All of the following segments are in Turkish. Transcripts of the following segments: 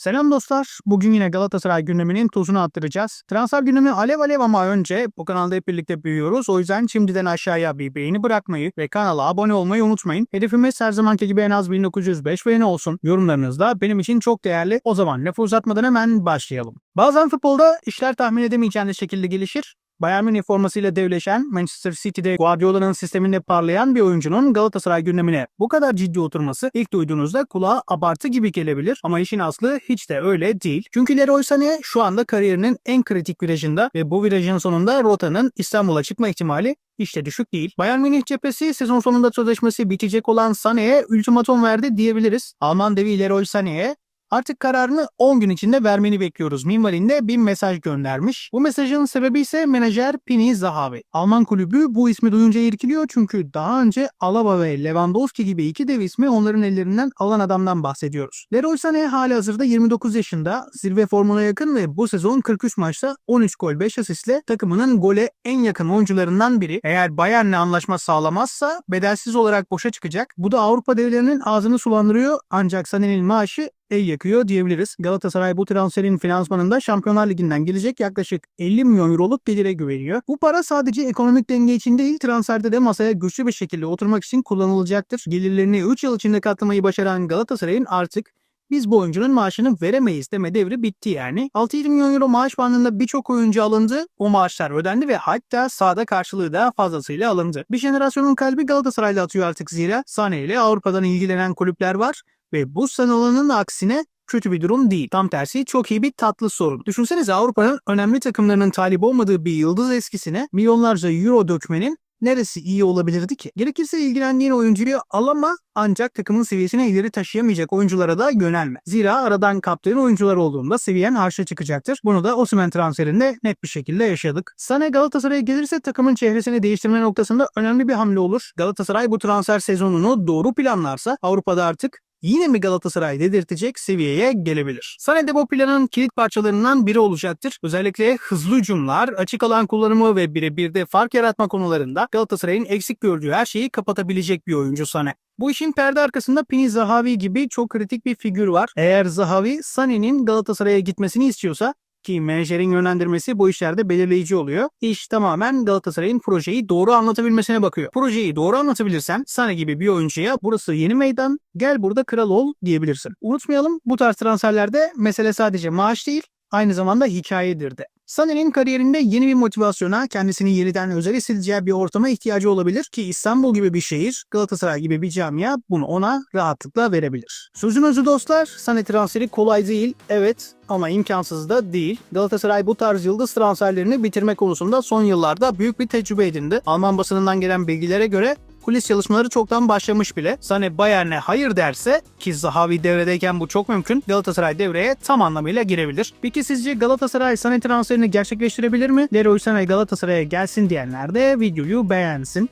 Selam dostlar. Bugün yine Galatasaray gündeminin tozunu attıracağız. Transfer gündemi alev alev ama önce bu kanalda hep birlikte büyüyoruz. O yüzden şimdiden aşağıya bir beğeni bırakmayı ve kanala abone olmayı unutmayın. Hedefimiz her zamanki gibi en az 1905 beğeni olsun. Yorumlarınız da benim için çok değerli. O zaman lafı uzatmadan hemen başlayalım. Bazen futbolda işler tahmin edemeyeceğiniz şekilde gelişir. Bayern Münih formasıyla devleşen, Manchester City'de Guardiola'nın sisteminde parlayan bir oyuncunun Galatasaray gündemine bu kadar ciddi oturması ilk duyduğunuzda kulağa abartı gibi gelebilir ama işin aslı hiç de öyle değil. Çünkü Leroy Sané şu anda kariyerinin en kritik virajında ve bu virajın sonunda rotanın İstanbul'a çıkma ihtimali hiç de düşük değil. Bayern Münih cephesi sezon sonunda sözleşmesi bitecek olan Sané'ye ultimatum verdi diyebiliriz. Alman devi Leroy Sané'ye Artık kararını 10 gün içinde vermeni bekliyoruz minvalinde bir mesaj göndermiş. Bu mesajın sebebi ise menajer Pini Zahavi. Alman kulübü bu ismi duyunca irkiliyor çünkü daha önce Alaba ve Lewandowski gibi iki dev ismi onların ellerinden alan adamdan bahsediyoruz. Leroy Sané hali hazırda 29 yaşında, zirve formuna yakın ve bu sezon 43 maçta 13 gol 5 asistle takımının gole en yakın oyuncularından biri. Eğer Bayern'le anlaşma sağlamazsa bedelsiz olarak boşa çıkacak. Bu da Avrupa devlerinin ağzını sulandırıyor ancak Sané'nin maaşı el yakıyor diyebiliriz. Galatasaray bu transferin finansmanında Şampiyonlar Ligi'nden gelecek yaklaşık 50 milyon euroluk gelire güveniyor. Bu para sadece ekonomik denge için değil transferde de masaya güçlü bir şekilde oturmak için kullanılacaktır. Gelirlerini 3 yıl içinde katlamayı başaran Galatasaray'ın artık biz bu oyuncunun maaşını veremeyiz deme devri bitti yani. 6-7 milyon euro maaş bandında birçok oyuncu alındı. O maaşlar ödendi ve hatta sahada karşılığı da fazlasıyla alındı. Bir jenerasyonun kalbi Galatasaray'la atıyor artık zira Sane ile Avrupa'dan ilgilenen kulüpler var ve bu sanılanın aksine kötü bir durum değil. Tam tersi çok iyi bir tatlı sorun. Düşünsenize Avrupa'nın önemli takımlarının talip olmadığı bir yıldız eskisine milyonlarca euro dökmenin neresi iyi olabilirdi ki? Gerekirse ilgilendiğin oyuncuyu al ama ancak takımın seviyesine ileri taşıyamayacak oyunculara da yönelme. Zira aradan kaptığın oyuncular olduğunda seviyen harşa çıkacaktır. Bunu da Osimhen transferinde net bir şekilde yaşadık. Sané Galatasaray'a gelirse takımın çehresini değiştirme noktasında önemli bir hamle olur. Galatasaray bu transfer sezonunu doğru planlarsa Avrupa'da artık yine mi Galatasaray dedirtecek seviyeye gelebilir. Sané de bu planın kilit parçalarından biri olacaktır. Özellikle hızlı hücumlar, açık alan kullanımı ve birebir de fark yaratma konularında Galatasaray'ın eksik gördüğü her şeyi kapatabilecek bir oyuncu Sané. Bu işin perde arkasında Pini Zahavi gibi çok kritik bir figür var. Eğer Zahavi Sané'nin Galatasaray'a gitmesini istiyorsa ki menajerin yönlendirmesi bu işlerde belirleyici oluyor. İş tamamen Galatasaray'ın projeyi doğru anlatabilmesine bakıyor. Projeyi doğru anlatabilirsen Sane gibi bir oyuncuya burası yeni meydan gel burada kral ol diyebilirsin. Unutmayalım bu tarz transferlerde mesele sadece maaş değil aynı zamanda hikayedir de. Sané'nin kariyerinde yeni bir motivasyona, kendisini yeniden özel hissedeceği bir ortama ihtiyacı olabilir ki İstanbul gibi bir şehir, Galatasaray gibi bir camia bunu ona rahatlıkla verebilir. Sözün özü dostlar, Sané transferi kolay değil, evet ama imkansız da değil. Galatasaray bu tarz yıldız transferlerini bitirme konusunda son yıllarda büyük bir tecrübe edindi. Alman basınından gelen bilgilere göre kulis çalışmaları çoktan başlamış bile. Sane Bayern'e hayır derse ki Zahavi devredeyken bu çok mümkün. Galatasaray devreye tam anlamıyla girebilir. Peki sizce Galatasaray Sane transferini gerçekleştirebilir mi? Leroy Sané Galatasaray'a gelsin diyenler de videoyu beğensin.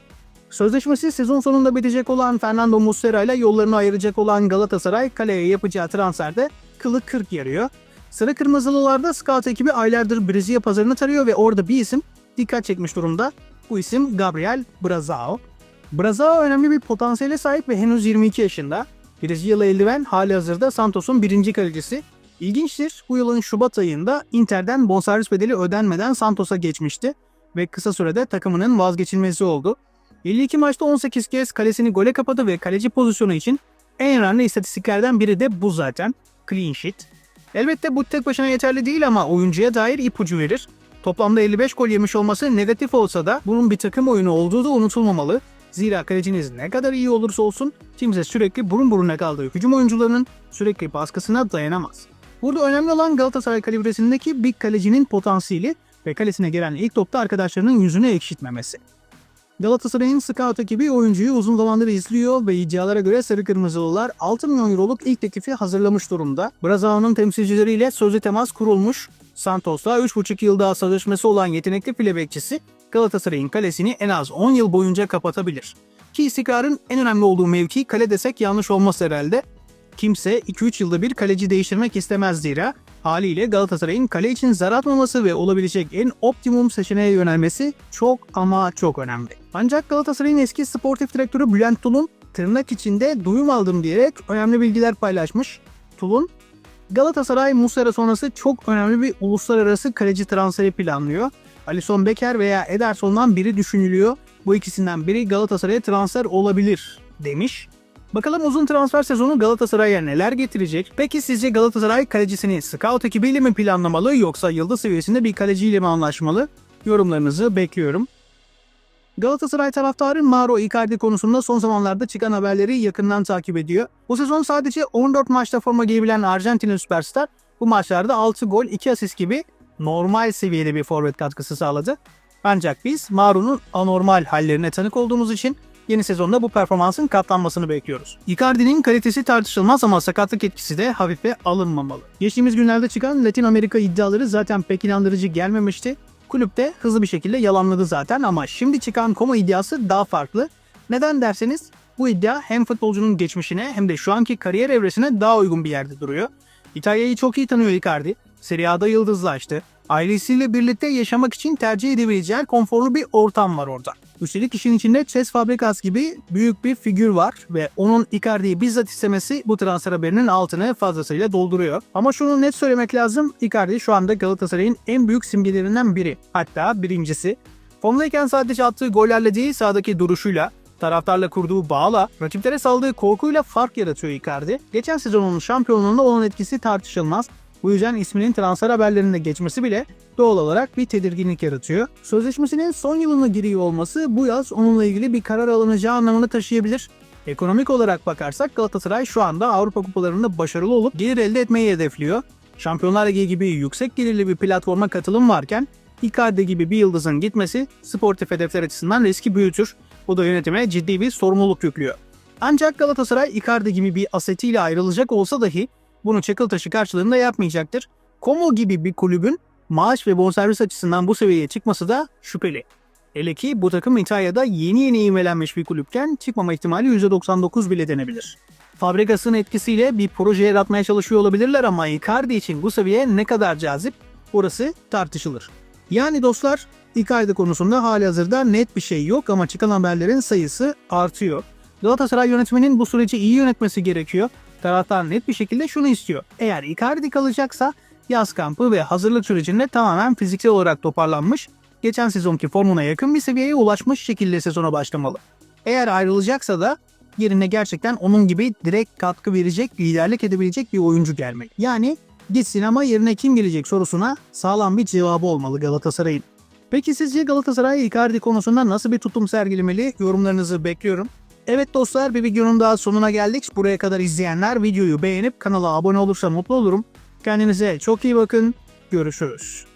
Sözleşmesi sezon sonunda bitecek olan Fernando Muslera ile yollarını ayıracak olan Galatasaray kaleye yapacağı transferde kılı kırk yarıyor. Sarı Kırmızılılarda scout ekibi aylardır Brezilya pazarını tarıyor ve orada bir isim dikkat çekmiş durumda. Bu isim Gabriel Brazao. Brazao önemli bir potansiyele sahip ve henüz 22 yaşında. Brezilyalı eldiven hali hazırda Santos'un birinci kalecisi. İlginçtir bu yılın Şubat ayında Inter'den bonservis bedeli ödenmeden Santos'a geçmişti ve kısa sürede takımının vazgeçilmezi oldu. 52 maçta 18 kez kalesini gole kapadı ve kaleci pozisyonu için en önemli istatistiklerden biri de bu zaten. Clean sheet. Elbette bu tek başına yeterli değil ama oyuncuya dair ipucu verir. Toplamda 55 gol yemiş olması negatif olsa da bunun bir takım oyunu olduğu da unutulmamalı. Zira kaleciniz ne kadar iyi olursa olsun kimse sürekli burun buruna kaldığı hücum oyuncularının sürekli baskısına dayanamaz. Burada önemli olan Galatasaray kalibresindeki bir kalecinin potansiyeli ve kalesine gelen ilk topta arkadaşlarının yüzünü ekşitmemesi. Galatasaray'ın scout ekibi oyuncuyu uzun zamandır izliyor ve iddialara göre Sarı Kırmızılılar 6 milyon euroluk ilk teklifi hazırlamış durumda. Brazao'nun temsilcileriyle sözlü temas kurulmuş. Santos'la 3,5 yıl daha sözleşmesi olan yetenekli file bekçisi Galatasaray'ın kalesini en az 10 yıl boyunca kapatabilir. Ki istikrarın en önemli olduğu mevki kale desek yanlış olmaz herhalde. Kimse 2-3 yılda bir kaleci değiştirmek istemez zira haliyle Galatasaray'ın kale için zar atmaması ve olabilecek en optimum seçeneğe yönelmesi çok ama çok önemli. Ancak Galatasaray'ın eski sportif direktörü Bülent Tulun tırnak içinde duyum aldım diyerek önemli bilgiler paylaşmış. Tulun Galatasaray Muslera sonrası çok önemli bir uluslararası kaleci transferi planlıyor. Alisson Becker veya Ederson'dan biri düşünülüyor. Bu ikisinden biri Galatasaray'a transfer olabilir demiş. Bakalım uzun transfer sezonu Galatasaray'a neler getirecek? Peki sizce Galatasaray kalecisini scout ekibiyle mi planlamalı yoksa yıldız seviyesinde bir kaleciyle mi anlaşmalı? Yorumlarınızı bekliyorum. Galatasaray taraftarı Mauro Icardi konusunda son zamanlarda çıkan haberleri yakından takip ediyor. Bu sezon sadece 14 maçta forma giyebilen Arjantinli süperstar bu maçlarda 6 gol 2 asist gibi normal seviyede bir forvet katkısı sağladı. Ancak biz Mauro'nun anormal hallerine tanık olduğumuz için yeni sezonda bu performansın katlanmasını bekliyoruz. Icardi'nin kalitesi tartışılmaz ama sakatlık etkisi de hafife alınmamalı. Geçtiğimiz günlerde çıkan Latin Amerika iddiaları zaten pek inandırıcı gelmemişti. Kulüp de hızlı bir şekilde yalanladı zaten ama şimdi çıkan Como iddiası daha farklı. Neden derseniz bu iddia hem futbolcunun geçmişine hem de şu anki kariyer evresine daha uygun bir yerde duruyor. İtalya'yı çok iyi tanıyor Icardi. Serie A'da yıldızlaştı. Ailesiyle birlikte yaşamak için tercih edebileceği konforlu bir ortam var orada. Üstelik işin içinde Cesc Fabregas gibi büyük bir figür var ve onun Icardi'yi bizzat istemesi bu transfer haberinin altını fazlasıyla dolduruyor. Ama şunu net söylemek lazım. Icardi şu anda Galatasaray'ın en büyük simgelerinden biri. Hatta birincisi. Formdayken sadece attığı gollerle değil sahadaki duruşuyla, taraftarla kurduğu bağla, rakiplere saldığı korkuyla fark yaratıyor Icardi. Geçen sezonun şampiyonluğunda onun etkisi tartışılmaz. Bu yüzden isminin transfer haberlerinde geçmesi bile doğal olarak bir tedirginlik yaratıyor. Sözleşmesinin son yılına giriyor olması bu yaz onunla ilgili bir karar alınacağı anlamını taşıyabilir. Ekonomik olarak bakarsak Galatasaray şu anda Avrupa kupalarında başarılı olup gelir elde etmeyi hedefliyor. Şampiyonlar Ligi gibi yüksek gelirli bir platforma katılım varken Icardi gibi bir yıldızın gitmesi sportif hedefler açısından riski büyütür. Bu da yönetime ciddi bir sorumluluk yüklüyor. Ancak Galatasaray Icardi gibi bir asetiyle ayrılacak olsa dahi bunu çakıl taşı karşılığında yapmayacaktır. Como gibi bir kulübün maaş ve bonservis açısından bu seviyeye çıkması da şüpheli. Hele ki bu takım İtalya'da yeni yeni ivmelenmiş bir kulüpken çıkmama ihtimali %99 bile denebilir. Fabregas'ın etkisiyle bir proje yaratmaya çalışıyor olabilirler ama Icardi için bu seviye ne kadar cazip orası tartışılır. Yani dostlar Icardi konusunda hali hazırda net bir şey yok ama çıkan haberlerin sayısı artıyor. Galatasaray yönetiminin bu süreci iyi yönetmesi gerekiyor. Taraftar net bir şekilde şunu istiyor. Eğer Icardi kalacaksa yaz kampı ve hazırlık sürecinde tamamen fiziksel olarak toparlanmış, geçen sezonki formuna yakın bir seviyeye ulaşmış şekilde sezona başlamalı. Eğer ayrılacaksa da yerine gerçekten onun gibi direkt katkı verecek, liderlik edebilecek bir oyuncu gelmeli. Yani gitsin ama yerine kim gelecek sorusuna sağlam bir cevabı olmalı Galatasaray'ın. Peki sizce Galatasaray Icardi konusunda nasıl bir tutum sergilemeli? Yorumlarınızı bekliyorum. Evet dostlar bir videonun daha sonuna geldik. Buraya kadar izleyenler videoyu beğenip kanala abone olursa mutlu olurum. Kendinize çok iyi bakın. Görüşürüz.